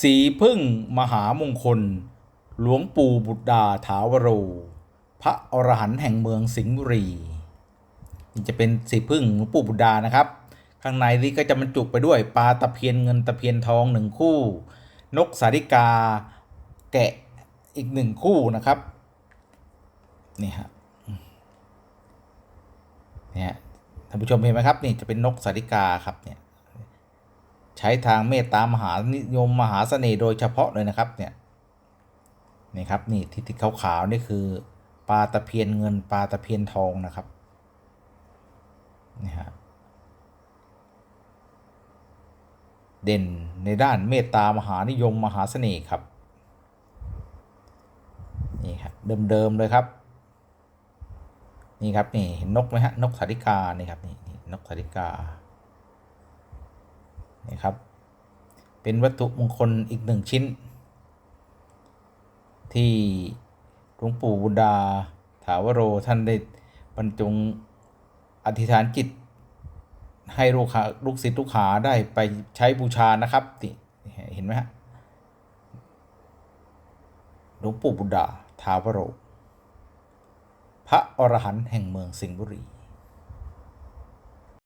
สีพึ่งมหามงคล หลวงปู่บุตรดาถาวโร พระอรหันต์แห่งเมืองสิงห์บุรีนี่จะเป็นสีพึ่งหลวงปู่บุตรดานะครับ ข้างในนี้ก็จะบรรจุไปด้วยปลาตะเพียนเงินตะเพียนทองหนึ่งคู่ นกสาริกา แกะอีกหนึ่งคู่นะครับนี่ฮะเนี่ยฮะท่านผู้ชมเห็นไหมครับนี่จะเป็นนกสาริกาครับเนี่ย ใช้ทางเมตตามหานิยมมหาเสน่ห์โดยเฉพาะเลยนะครับเนี่ยนี่ครับนี่ที่ทขาวๆนี่คือปลาตะเพียนเงินปลาตะเพียนทองนะครับนี่ฮะเด่นในด้านเมตตามหานิยมมหาเสน่ห์ครับนี่ครับเดิมๆเลยครับนี่ครับนี่เห็นนกไหมฮะนกสาริกานี่ครับนี่นี่นกสาริกา นี่ครับ เป็นวัตถุมงคลอีกหนึ่งชิ้น ที่หลวงปู่บุญดาถาวโรท่านได้บรรจงอธิษฐานจิต ให้ลูกค้าลูกศิษย์ลูกหาได้ไปใช้บูชานะครับนี่เห็นไหมฮะหลวงปู่บุญดาถาวโร พระอรหันต์แห่งเมืองสิงห์บุรี